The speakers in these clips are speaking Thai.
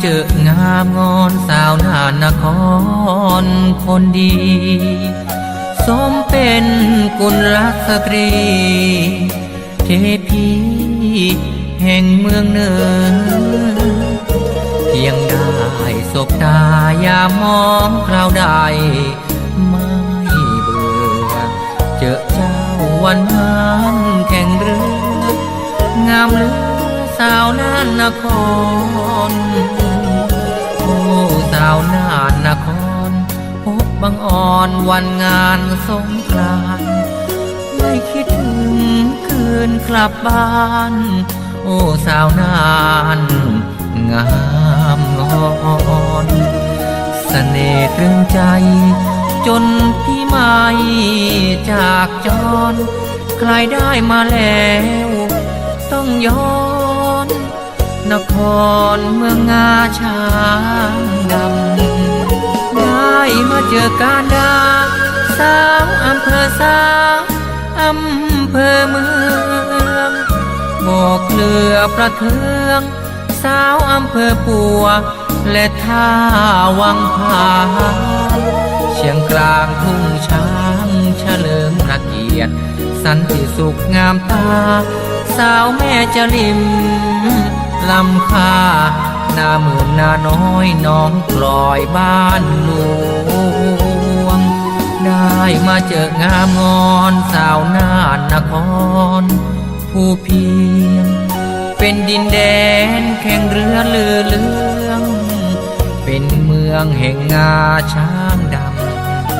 เจองามงอนสาวนานนครคนดี สมเป็นกุลสตรี เทพีแห่งเมืองเนินเพียงได้สบตายามองคราวใดไม่เบื่อ เจอเจ้าวันนั้นแข่งเรืองามเหลือสาวนานนคร อ่อนวันงานสงกรานไม่คิดถึงคืนกลับบ้าน โอ้สาวนานงามงอนเสน่ห์ตรึงใจ จนพี่ไม่จากจร ใครได้มาแล้ว ต้องย้อน นครเมืองงาช้างดำ เจอการดาสาวอำเภอสาวอำเภอเมืองบอกเลือประเทืองสาวอำเภอปัว และท่าวังผาเชียงกลางทุ่งช้างเฉลิมพระเกียรติ สันติสุขงามตา สาวแม่จะริมลำคา หน้าหมื่นหน้าน้อยน้องกลอยบ้านหลวง ได้มาเจองามงอนสาวนานนคร ผู้เพียง เป็นดินแดนแข่งเรือเลือเลือง เป็นเมืองแห่งงาช้างด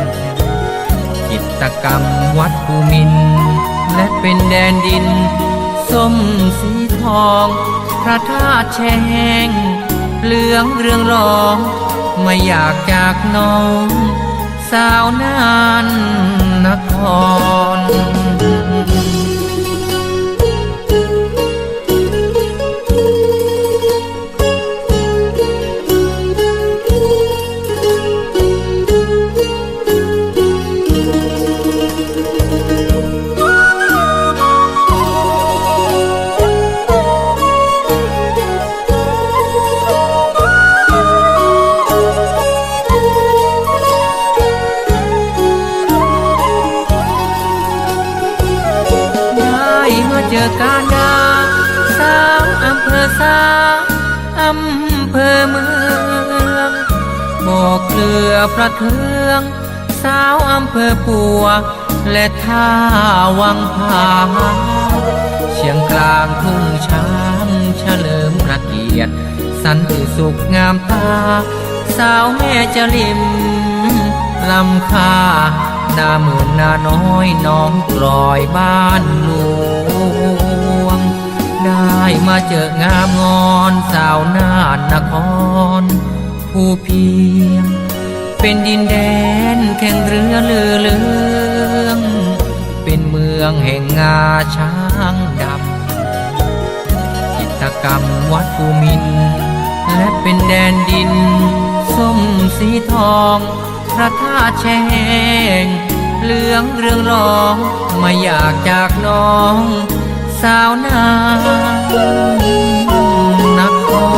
ำกิจกรรมวัดภูมิน และเป็นแดนดิน ส้มสีทอง พระธาตุแช่งเหลืองเรืองรอง ไม่อยากจากน้อง สาวนานนคร เจอการดาสาวอำเภอสาวอำเภอเมืองบอกเกลือประเทืองสาวอำเภอปัว และท่าวังผาเชียงกลางทุ่งช้างเฉลิมพระเกียรติสันติสุขงามตา สาวแม่จะริมลำคาหน้าหมื่นหน้าน้อยน้องกลอยบ้านหล วง ได้มาเจองามงอนสาวนานนคร ผู้เพียง เป็นดินแดนแข่งเรือเลือเลืองเป็นเมืองแห่งงาช้างดำกิจกรรมวัดภูมิน และเป็นแดนดิน ส้มสีทอง พระธาตุแช่ เหลืองเรืองรองไม่อยากจากน้อง สาวนานนคอ